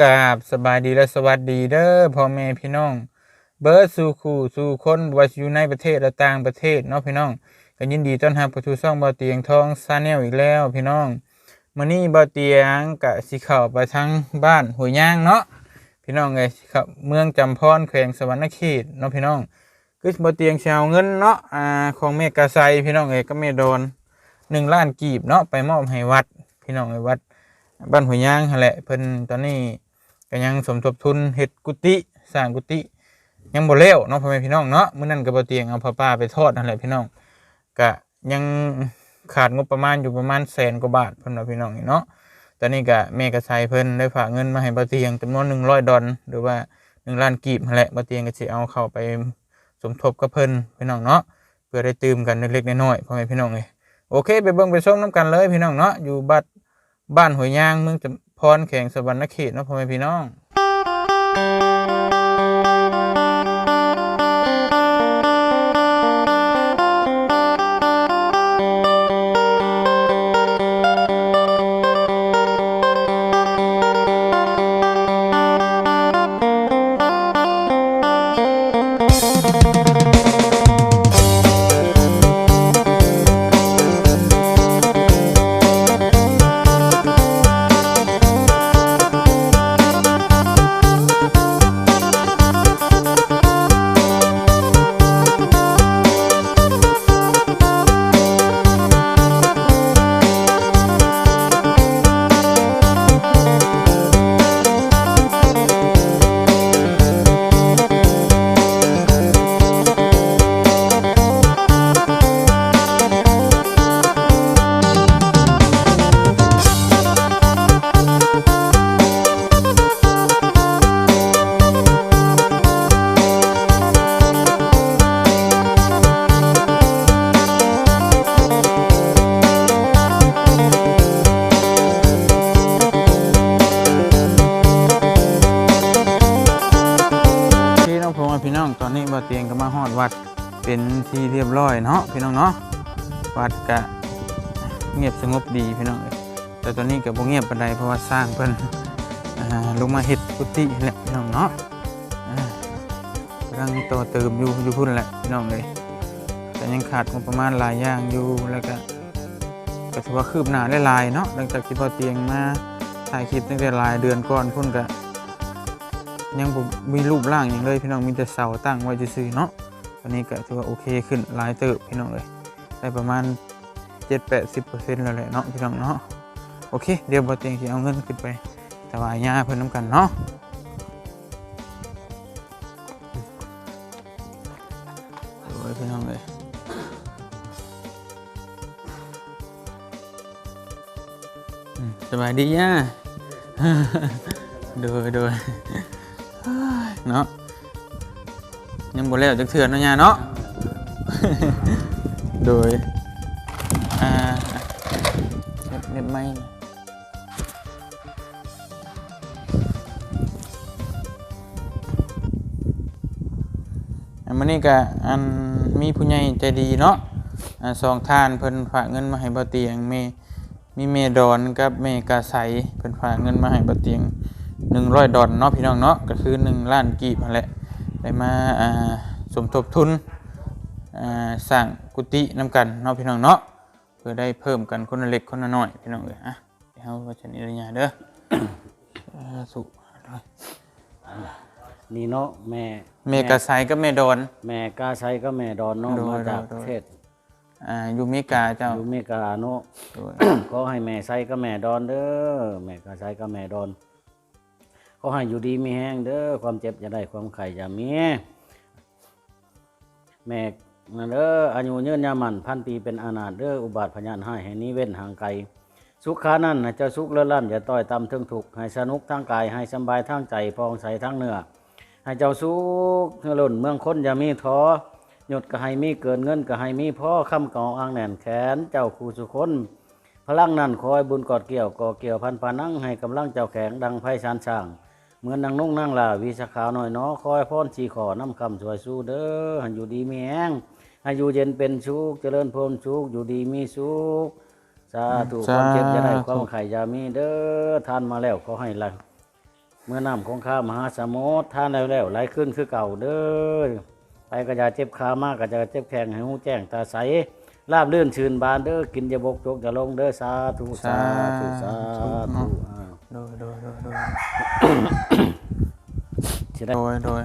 กราบสบายดีและสวัสดีเด้อพ่อแม่พี่น้อง เบิร์ดสู่คู่สู่คนว่าอยู่ในประเทศและต่างประเทศเนาะพี่น้องก็ยินดีต้อนรับเข้าสู่ช่องบ่เตียงทองซาแนลอีกแล้วพี่น้องมื้อนี้บ่เตียงก็สิเข้าไปทางบ้านห้วยย่างเนาะพี่น้องเอ้ยสิเข้าเมืองจำพรแขวงสวรรณเขตเนาะพี่น้องคือบ่เตียงสิเอาเงินเนาะอ่าของแม่กาไซพี่น้องเอ้ยก็แม่โดนหนึ่งล้านกีบเนาะไปมอบให้วัด พี่น้องเอ้วัด บ้านหัวยย่างหะแหละเพิ่นตอนนี้ก็ยังสมทบทุนเฮ็ดกุฏิสร้างกุฏิยังบ่แล้วเนาะพ่อแม่พี่น้องเนาะมื้อนั้นก็บ่เตียงเอาผ้าป่าไปทอดนั่นแหละพี่น้องก็ยังขาดงบประมาณอยู่ประมาณแสนกว่าบาทเพิ่นว่าพี่น้องนี่เนาะตอนนี้ก็แม่ก็ใช้เพิ่นได้ฝากเงินมาให้บ่เตียงจำนวน100ดอลหรือว่า1ล้านกีบนั่นแหละบ่เตียงก็สิเอาเข้าไปสมทบกับเพิ่นพี่น้องเนาะเพื่อได้ตื่มกันเล็กๆน้อยๆพ่อแม่พี่น้องเอ้ยโอเค ไปเบิ่งไปชมนํกันเลยพี่น้องเนาะอยู่บัด บ้านหัวยยางเมืองจำพรแข่งสวรรณเขตเนาะพ่อแม่พี่น้อง ร้อยเนาะพี่น้องเนาะวัดก็เงียบสงบดีพี่น้องเอ้ยแต่ตอนนี้ก็บ่เงียบปานใดเพราะว่าสร้างเพิ่นลงมาเฮ็ดกุฏิแหละพี่น้องเนาะกำลังต่อเติมอยู่อยู่พุ่นแหละพี่น้องเอ้ยแต่ยังขาดงบประมาณหลายอย่างอยู่แล้วก็ก็ถือว่าคืบหน้าได้ลายเนาะหลังจากที่บ่เตียงมาถ่ายคลิปตั้งแต่หลายเดือนก่อนพุ่นก็ยังมีรูปร่างอย่างเลยพี่น้องมีแต่เสาตั้งไว้ซื่อเนาะ วันนี้ก็ถือว่าโอเคขึ้นหลายเติบพี่น้องเลยได้ประมาณ 7-80%แล้วแหละเนาะพี่น้องเนาะโอเค เดี๋ยวบ่เตียงสิเอาเงินขึ้นไปถวายญาเพิ่นนํกันเนาะโอ้ยพี่น้องเลยสบายดีย่าโดยโดยเนาะ ยังบ่แล้วจักเถื่อนเนาะยาเนาะ โดย อ่าเน็บเน็บไม้อันมื้อนี้ก็อันมีผู้ใหญ่ใจดีเนาะอ่าสองท่านเพิ่นฝากเงินมาให้บ่เตียงเมมีเมดอนกับเมกาไสเพิ่นฝากเงินมาให้บ่เตียงหนึ่งร้อยดอลเนาะพี่น้องเนาะก็คือหนึ่งล้านกีบนั่นแหละ ได้มาอ่าสมทบทุนอ่าสร้างกุฏิน้ำกันเนาะพี่น้องเนาะเพื่อได้เพิ่มกันคนละเล็กคนละน้อยพี่น้องเอ้ยอะเดี๋ยวเราจะนิรญาเด้ออ่าสุนี่เนาะแม่เมกาไซกับเมดอนแม่กาใช้ก็แม่ดอนเนาะโดยมาจากโดยประเทศอ่าอยู่เมกาเจ้าอยู่อเมริกาเนาะโดยขอให้แม่ใช้ก็แม่ดอนเด้อแม่กาใช้ก็แม่ดอน ขอให้อยู่ดีมีแห้งเด้อความเจ็บจะได้ความไข่จะมีแม่นั่นเด้ออายุเยืนยามันพันปีเป็นอานาถเด้ออุบาทพยานให้ให้นี้เว้นห่างไกลสุขานั่นเจ้าสุขเลื่อนล่ำอย่าต้อยตำเทิงถูกให้สนุกทั้งกายให้สบายทั้งใจพองใสทั้งเนื้อให้เจ้าสุขเฮือล้นเมืองคนอย่ามีท้อหยดก็ให้มีเกินเงินก็ให้มีพ่อคำกองอ่างแหน่นแขนเจ้าคู่สุคนพลังนั้นคอยบุญกอดเกี่ยวก่อเกี่ยวพันปานั่งให้กำลังเจ้าแข็งดังไพชานช่าง เหมือนนางนุ่งนางลาวีสขาวน้อยเนาะคอยพ้อนชีขอน้ำคำสวยสู้เด้อให้อยู่ดีมีแห้งให้อยู่เย็นเป็นชุกเจริญพรชุกอยู่ดีมีสุขสาธุความเจ็บจะได้ความไข่อยามีเด้อทานมาแล้วขอให้ละเมื่อน้ำคงคามหาสมุทรท่านแล้วแล้วไหลขึ้นคือเก่าเด้อไปก็จะเจ็บขามากก็จะเจ็บแข้งให้หูแจ้งตาใสลาบลื่นชื่นบานเด้อกินจะบกจกจะลงเด้อสาธุสาธุสาธุอ่าโดยโดยโดยโดย สิได้โดยโดย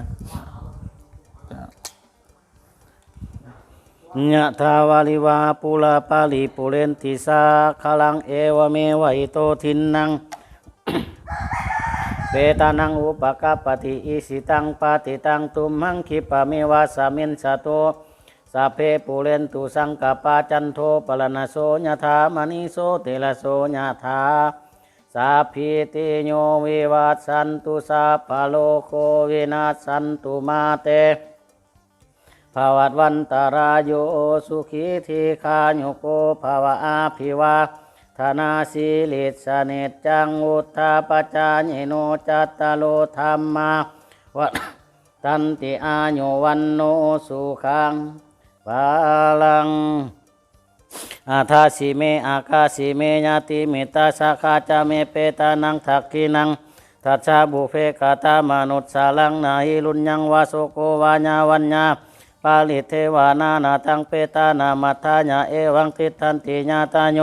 ยะทาวาลิวาปุลาปาลิปุเรนติสาคลังเอวเมวะอิโตทินนังเปตานังอุปกปปติอิสิตังปาติตังตุมหังคิปะเมวะสามินสะโตสัพเพปุเรนตุสังกปาจันโทปลนโสยะธามณิโสเตละโสยะธา สัพพิติโยวิวัตสันตุสัพพโลโควินาสันตุมาเตภาวัตวันตารายโยสุขีทีคาโยโกภาวะอาภิวาธนาสีลิสเนจจังอุทธาปจาญิโนจัตตาโลธรรมาวัตันติอาโยวันโนสุขังปาลัง อาทาสิเมอากาสิเมญาติเมตาสาคาจาเมเปตานังทักกินังทัชาบุเพกาตามนุษย์สาลังนาหิลุญญังวาโสโกวาญาวัญญาปาลิเทวานานาตังเปตานามัทธาญาเอวังติทันติญาตาโย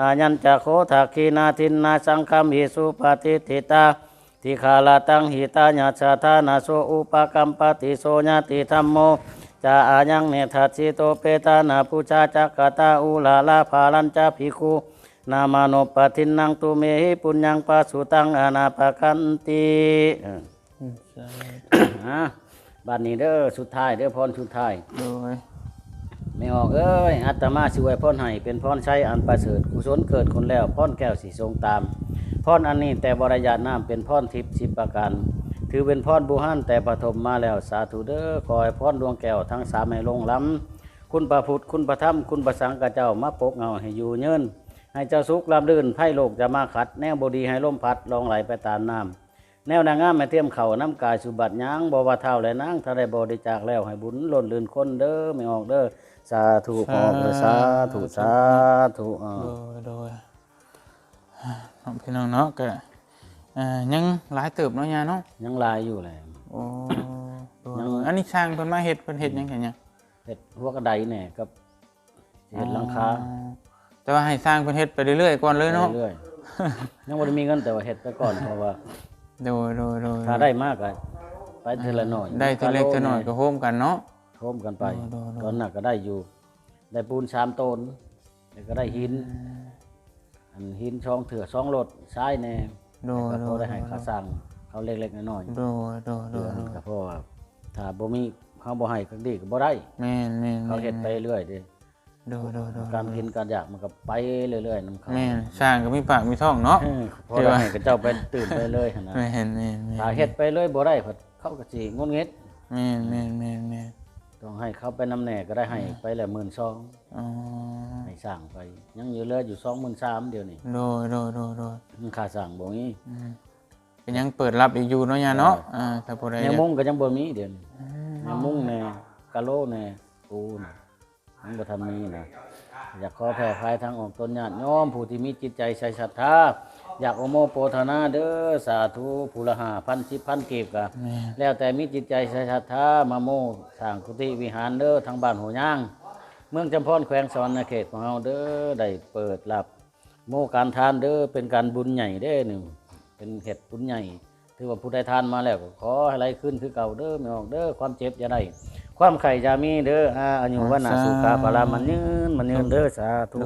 อายัญจะโคทักขีนาทินนาสังคัมหิสุปฏิทิตาทิคาลาตังหิตาญาชาธานาโสอุปกัมปติโสญาติธรรมโม จาอายังเนทัสสิโตเปตานาปุชาจักกตาอุลาลาภาลันจาภิกขุนามาโนปทินนังตุเมหิปุญญังปาสุตังอนาปคันติเอออะบัดนี้เด้อสุดท้ายเด้อพรสุดท้ายโดยไม่ออกเอ้ยอัตมาสิไว้พรให้เป็นพรใช้อันประเสริฐกุศลเกิดคนแล้วพรแก้วสีทรงตามพรอันนี้แต่บริยาตน้ำเป็นพรทิพย์สิบประการ ถือเป็นพรบุหันแต่ปฐมมาแล้วสาธุเด้อคอยพรดวงแก้วทั้งสามให้ลงล้ำคุณพระพุทธคุณพระธรรมคุณพระสังฆเจ้ามาปกเงาให้อยู่เยินให้เจ้าสุขลำลื่นไพ่โลกจะมาขัด แนวบดีให้ล่มพัดลองไหลไปตามน้ำแนวนางงามแม่เทียมเข่าน้ำกายสุบัติยางบวาเท่าและนางทะเลบริจาคแล้วให้บุญล่นลื่นคนเด้อไม่ออกเด้อสาธุพอสาธุสาธุอ่าโดยโดยน้องพี่น้องเนาะก็ อ่ายังหลายเติบเนาะยาเนาะยังลายอยู่เลย โอ้โดยยัง โดยอันนี้ช่างเพิ่นมาเฮ็ดเพิ่นเฮ็ดหยังไงเนี่ยเห็ดหัวกระไดเนี่ยกับเห็ดหลังคาอ๋อแต่ว่าให้สร้างเพิ่นเฮ็ดไปเรื่อยๆก่อนเลยเนาะเรื่อยๆยังบ่ได้มีเงินแต่ว่าเห็ดไปก่อนเพราะว่าโดยโดยโดยถ้าได้มากก็ไปเทละหน่อยได้ทีเล็กทีน้อยก็โฮมกันเนาะโฮมกันไปโดยโดยตอนหนักก็ได้อยู่ ได้ปูนสามต้นแล้วก็ได้หิน อันหินช่องเถื่อช่องรถซ้ายแน่ โดยก็โดพอยได้ให้ค่าสั่งเขาเล็กๆน้อยๆ โดยโดยโดเดือยนโดยก็เพราะว่าถ้าบ่มีเขาบ่ให้ก็ดีก็บ่ได้ แม่นแม่นเขาเฮ็ดไปเรื่อยเด้โดยโดยโดยการกินการอยากมันก็ไปเรื่อยๆนํเขาแม่นสร้างก็มีปากมีท้องเนาะ เออพอได้ให้ก็เจ้าไปตื่นไปเลยหั่นนะแม่นแม่นแม่นถ้าเฮ็ดไปเลยบ่ได้เพิ่นเขาก็สิงุนงิดแม่นแม่นแม่นแม่น ต้องให้เขาไปนำแหน่ก็ได้ให้ไปแล้ว12,000อ๋อให้สร้างไป ยังอยู่เหลืออยู่23,000เดี๋ยวนี้โดยโดยโดยโดยมันค่าสร้างบ่มีอืมก็ยังเปิดรับอีกอยู่เนาะยาเนาะอ่าถ้าผู้ใดอยัยางกมุ้งก็ยังบ่มีเดี๋ยวนี้ยังมุ้งแน่กะโหลแน่ปูน่ะยังบ่ทันมีนะอยากขอแผ่ภายทางออกตนญาติโยมผู้ที่มีจิตใจใส่ศรัทธา อยากโอโมโปธนาเด้อสาธุผู้ละหาพันสิบพันเก็บกะแม่นแล้วแต่มีจิตใจใส่ศรัทธามาโมสร้างกุฏิวิหารเด้อทางบ้านหัวย่าง เมืองจำพรแขวงสวรรณเขตของเราเด้อได้เปิดรับโมการทานเด้อเป็นการบุญใหญ่เด้อหนึ่งเป็นเหตุบุญใหญ่ถือว่าผู้ใดทานมาแล้วก็ขอให้ไรขึ้นคือเก่าเด้อไม่ออกเด้อความเจ็บอย่าได้ความไข่จะมีเด้ออาอายุวันนาสุขาพลามันยืนมันยืนเด้อสาธุ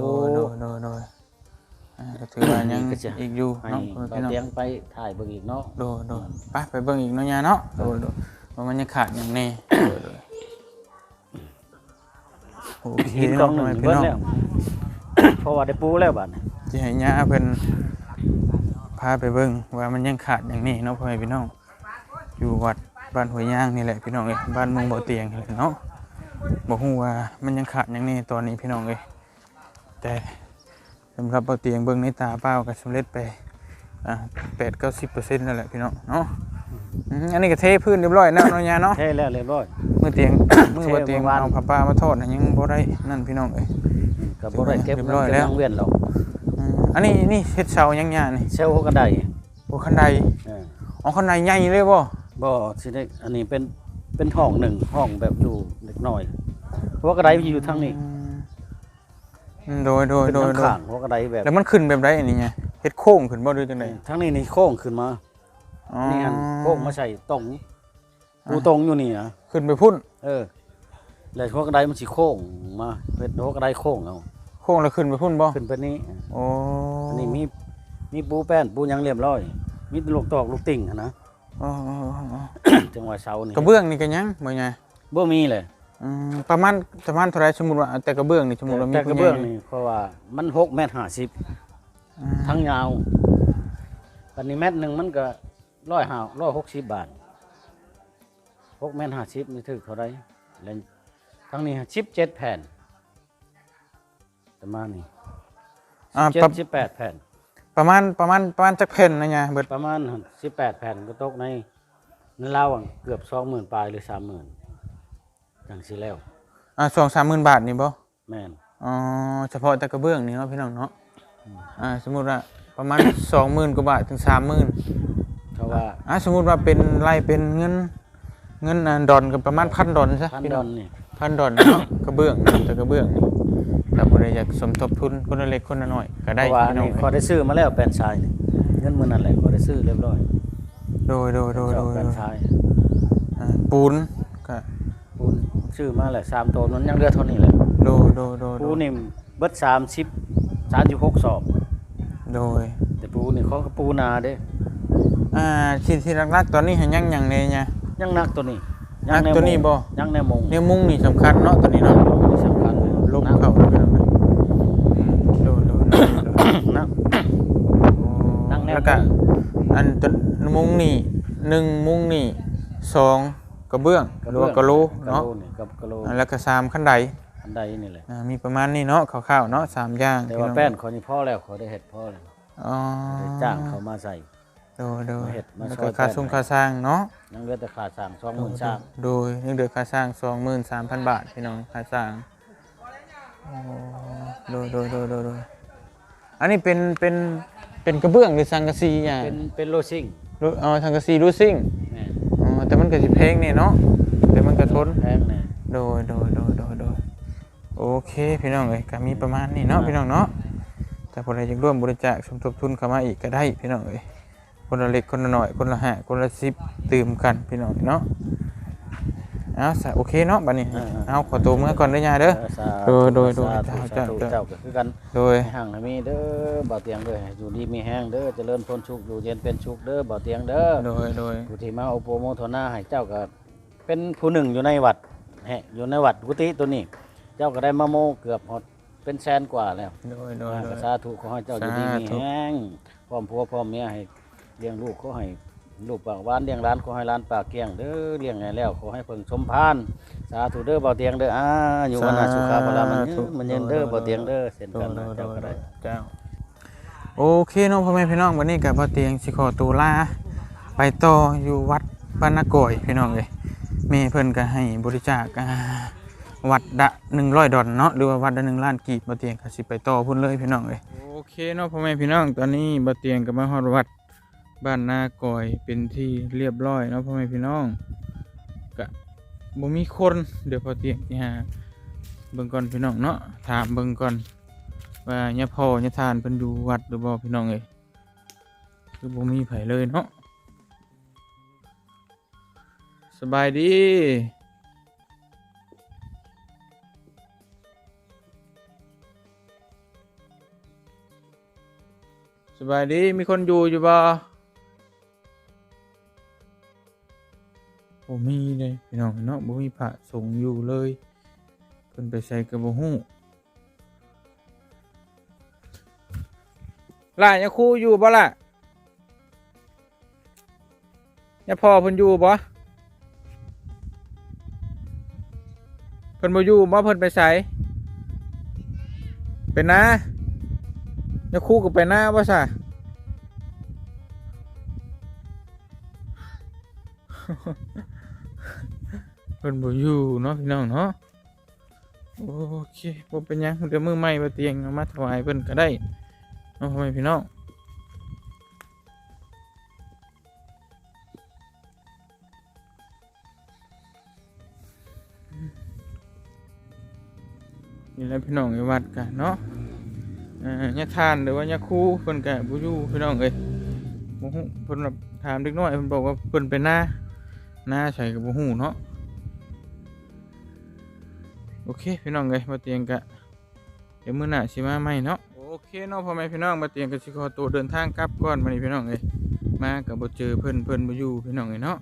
อ่าก็ถือว่ายังก็จะ อีกอยู่ให้เนาะเราพี่น้อง เตียงไปถ่ายเบิ่งอีกเนาะโดยโดยไปไปเบิ่งอีกเนาะยาเนาะโดยโดยว่ามันยังขาดอย่างแน่โดยโดยโอเคหินกองหนึ่งพี่เบิ้น้องแล้วเพราะว่าได้ปูแล้วบัดนี้ที่ให้ยาเพิ่นพาไปเบิ่งว่ามันยังขาดอย่างนี้เนาะพ่อแม่พี่น้องอยู่วัดบ้านห้วยย่างนี่แหละพี่น้องเอ้ยบ้านเมุงบ่อเตียงนี่แหละเนาะบ่ฮู้ว่ามันยังขาดอย่างนี้ตอนนี้พี่น้องเอ้ยแต่ สำหรับบ่อเตียงเบิ่งในตาเปล่าก็สำเร็จไปอ่า8-90%นั่นแหละพี่น้องเนาะอืมอันนี้ก็เทพื้นเรียบร้อยแล้วเนาะยาเนาะ เท่แล้วเรียบร้อย มือเตียง มือบ่อเตียงเทเมื่อวาน เอาผ้าป่ามาทอดน่ะยังบ่ได้นั่นพี่น้องเอ้ยก็บ่ได้เก็บเรียบเงิร้อยนแล้วเก็บเวียนหรอกอืมอันนี้นี่เฮ็ดเสายังยานี่เซลล์ก็ได้โอ้คันใดเอออ๋อข้างในใหญ่เลยบ่บ่สิได้อันนี้เป็นเป็นห้องหนึ่งห้องแบบอยู่เล็กน้อยเพราะว่ากระไดมันอยู่ทางนี้อืม โดยโดยเป็นโดยทางโดยข้างเพราะกระไดแบบแล้วมันขึ้นแบบไรอันนี้ไงเฮ็ดโค้งขึ้นบ่ด้วยจังได๋ทางนี้นี่โค้งขึ้นมาอ๋อนี่อันโค้งมาใส่ตรงกูตรงอยู่นี่นะขึ้นไปพุ่น เออ แล้วหัวกระไดมันสิโค้งมาเป็นหัวกระไดโค้งเอาโค้งแล้วขึ้นไปพุ่นบ่ขึ้นไปนี้โอ้อันนี้มีมีปูแป้นปูหยังเรียบร้อย มีลูกตอกลูกติ่งหั้นนะอ๋ออ๋ออ๋ออ๋อจังหวะเสานี่กระเบื้องนี่ก็ยังบ่ไงบ่มีเลย อืมประมาณประมาณเท่าไหรสมมุติว่าแต่กระเบื้องนี่สมมุติว่ามีแต่กระผู้ใหญ่เบื้องนี่เพราะว่ามัน6เมตร50อ่าทั้งยาวปันนี้เม็ดหนึ่งมันก็ร้อยห้าร้อยหกสิบบาทหกเมตรห้าสิบนี่ถือเท่าไรแล้วทั้งนี้สิบเจ็ดแผ่นประมาณนี้อ่าเจ็ดประสิบแปดแผ่น ประมาณประมาณประมาณจักแผ่นนะเนี่ยเบิดประมาณสิบแปดแผ่นก็ตกในในเล่าวอะเกือบสองหมื่นปลายหรือสามหมื่น อย่างสิแล้วอ่า2-30,000บาทนี่บ่แม่นอ๋อเฉพาะแต่กระเบื้องนี่เนาะพี่น้องเนาะอ่าสมมุติว่าประมาณ20,000กว่าบาทถึง30,000เพราะว่าอ่าสมมุติว่าเป็นไล่เป็นเงิน เงินอ่าดอนก็ประมาณพันดอนซะพันพี่ดน้อองนนี่พันดอนเนาะกระเบื้องแต่กระเบื้องนี่ถ้าบ่ได้อยากสมทบทุนคนละเล็กคนละน้อยก็เพได้ราะว่าอันพี่น้องนี้เขาได้ซื้อมาแล้วแผ่นชายนี่เงินมือนั่นแหละเขาได้ซื้อเรียบร้อยโดยโดยโดยโดยแผ่โดนยชายอ่าปูนก็ ปูนชื่อมาแหละสามตัวนั้นยังเรือเท่านี้แหละโดยโดยโดยโดปูยนี่เบิดสามสิบสามสิบหกสอบ โดยแต่ปูนี่เขาก็ปูนาเด้ อ่าที่ที่รักๆตอนนี้ให้ยังยังเลยเนี่ย ยังนักตัวนี้นักตัวนี้บ่ ยังแนวมงเนี่ยมุ้งนี่สำคัญเนาะตัวนี้เนาะนี่สำคัญเลยลบเข้าแล้วพี่น้องเอ้ยอืมโดยโดยโดยโดย นัก นั่งแนว แล้วก็อันต้นมุ้งนี่หนึ่งมุ้งนี่สอง กระเบื้องหรือว่ากระโหลเนาะกระโหลนี่กับกระโหลอ่าแล้วก็สามขั้นใดอันใดนี่แหละอ่ามีประมาณนี้เนาะคร่าวๆเนาะสามอย่างแต่ว่าพี่องแป้นเขานี่พ่อแล้วเขาได้เห็ดพ่อแล้วอ๋อได้จ้างเขามาใส่โดยโดยมาเฮ็ดมาแล้วช่ก็วยค่าแป้นส่งให้ค่าสร้างเนาะยังเหลือแต่ขาดสั่งสองหมื่นสามโดยยังเดือค่าสร้างสองหมื่นสามพันบาทพี่น้องค่าสร้างอ๋อโดยโดยโดยโดยโดยอันนี้เป็นเป็นเป็นกระเบื้องหรือสังกะสีอย่างเป็นเป็นโลซิ่งรูอ๋อสังกะสีรูซิ่ง แม่นอ๋อแต่มันก็สิเพลงนี่เนาะแต่มันก็ทนแพงแน่โดยโดยโดยโดยโดยโอเคพี่น้องเอ้ยก็มีประมาณนี้เนาะพี่น้องเนาะแต่พอใดอยากร่วมบริจาคสมทบทุนเข้ามาอีกก็ได้พี่น้องเอ้ยคนละเล็กคนละหน่อยคนละห้าคนละสิบตื่มกันพี่น้องเนาะ เอาซะโอเคเนาะบัดนี้เอาขอตัวเมื่อก่อนเด้อยาเด้อสาโดยโดยโดยสาธุเจ้าสาธุเจ้าเจ้าก็คือกันโดย ให้ห่างให้มีเด้อบ่าวเตียงเด้อให้อยู่ดีมีแห้งเด้อเจริญพ้นทุกข์อยู่เย็นเป็นสุขเด้อบ่าวเตียงเด้อโดยโดยผู้ที่มาโอโปโมโทนาให้เจ้าก็เป็นผู้หนึ่งอยู่ในวัดแฮะอยู่ในวัดกุฏิตัวนี้ เจ้าก็ได้มาโมเกือบหมดเป็นแสนกว่าแล้ว โดยโดยอ่าโดก็ยสาธุขอให้เจ้าอยู่ดีมีสาธุ แห้งพร้อมผัวพร้อมเมียให้เลี้ยงลูกขอให้ ลูกปากหวานเลี้ยงร้านขอให้ร้านปากเกี้ยงเด้อเลี้ยงไงแล้วขอให้เพิ่งสมพานสาธุเด้อบ่าวเตียงเด้ออ่าอยู่วันนาสุขาพลามันยืนมันยืนเด้อบ่าวเตียงเด้อเส้นโดกัยนโดนะยโดเจ้ายก็โดได้ยเจ้าโอเคเน้องพ่อแม่พี่น้องวันนี้กับพ่อเตียงสิขอตัวลาไปต่ออยู่วัดบ้านนาก่อยพี่น้องเลยแม่เพิ่นก็ให้บริจาคอ่าวัดละหนึ่งร้อยดอลเนาะหรือว่าวัดละหนึ่งล้านกีบบ่เตียงก็สิไปต่อพุ่นเลยพี่น้องเลยโอเคเนาะพ่อแม่พี่น้องตอนนี้บ่เตียงก็มาฮอดวัด บ้านนาก่อยเป็นที่เรียบร้อยเนาะพ่อแม่พี่น้องก็บ่มีคนเดี๋ยวพอเตียงสิหาเบิ่งก่อนพี่น้องเนาะถามเบิ่งก่อนว่าเนี่ยพ่อเนี่ยทานเพิ่นอยู่วัดหรือบ่พี่น้องเอ้ยคือบ่มีไผเลยเนาะสบายดีสบายดีมีคนอยู่อยู่บ่ บ่มีเลยพี่น้องเนาะบ่มีพระสงฆ์อยู่เลยเพิ่นไปใส่ก็บ่ฮู้ล่ะยังครูอยู่บ่ล่ะยังพ่อเพิ่นอยู่บ่เพิ่นบ่อยู่บ่เพิ่นไปไสเป็นนายังครูก็ไปนาบ่ซะเพิ่นบอยู่เนาะพี่น้องเนาะโอเคบ่เป็นยังเดี๋ยวมือใหม่มาเตียงเามาถวายเพิ่นก็ได้เนาะพ่อแม่พี่น้องนี่แหละพี่น้องในวัดกันเนาะเยาทานหรือว่ายาคู่เพิ่นกับบุยูพี่น้องเอ้ยบุหูเพิ่นถามเด็กน้อยเพิ่นบอกว่าเพิ่นเป็นหน้าหน้าใส่กับบุหูเนาะ โอเคพี่น้องเอ้ยมาเตียงกะเดี๋ยวมื้อหน้าสิมาใหม่เนาะโอเคเนาะพ่อแม่พี่น้องมาเตียงก็สิขอตัวเดินทางกลับก่อนมานี่พี่น้องเอ้ยมาก็บ่เจอเพิ่นเพิ่นบ่อยู่พี่น้องเอ้ยเนาะ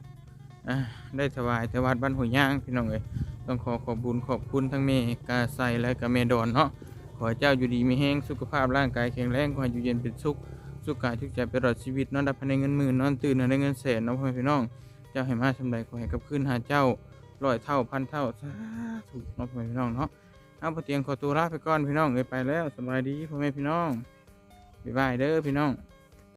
อ่าได้ถวายแต่วัดบ้านหัวย่างพี่น้องเอ้ยต้องขอขอบคุญขอบคุณทั้งเมกาไซและกาเมดอนเนาะขอเจ้าอยู่ดีมีแห้งสุขภาพร่างกายแข็งแรงขออยู่เย็นเป็นสุขสุขกายทุกใจไปตลอดชีวิตนอนดับภายในเงินหมื่นนอนตื่นนอนได้เงินแสนเนาะพ่อแม่พี่น้อง เจ้าให้มาสำใดขอให้กับคืนหาเจ้า ร้อยเท่าพันเท่าสาธุเนาะพ่อแม่พี่น้องเนาะเอาพอเตียงขอตัวลาไปก่อนพี่น้องเลยไปแล้วสบายดีพ่อแม่พี่น้องบ๊ายบายเด้อพี่น้อง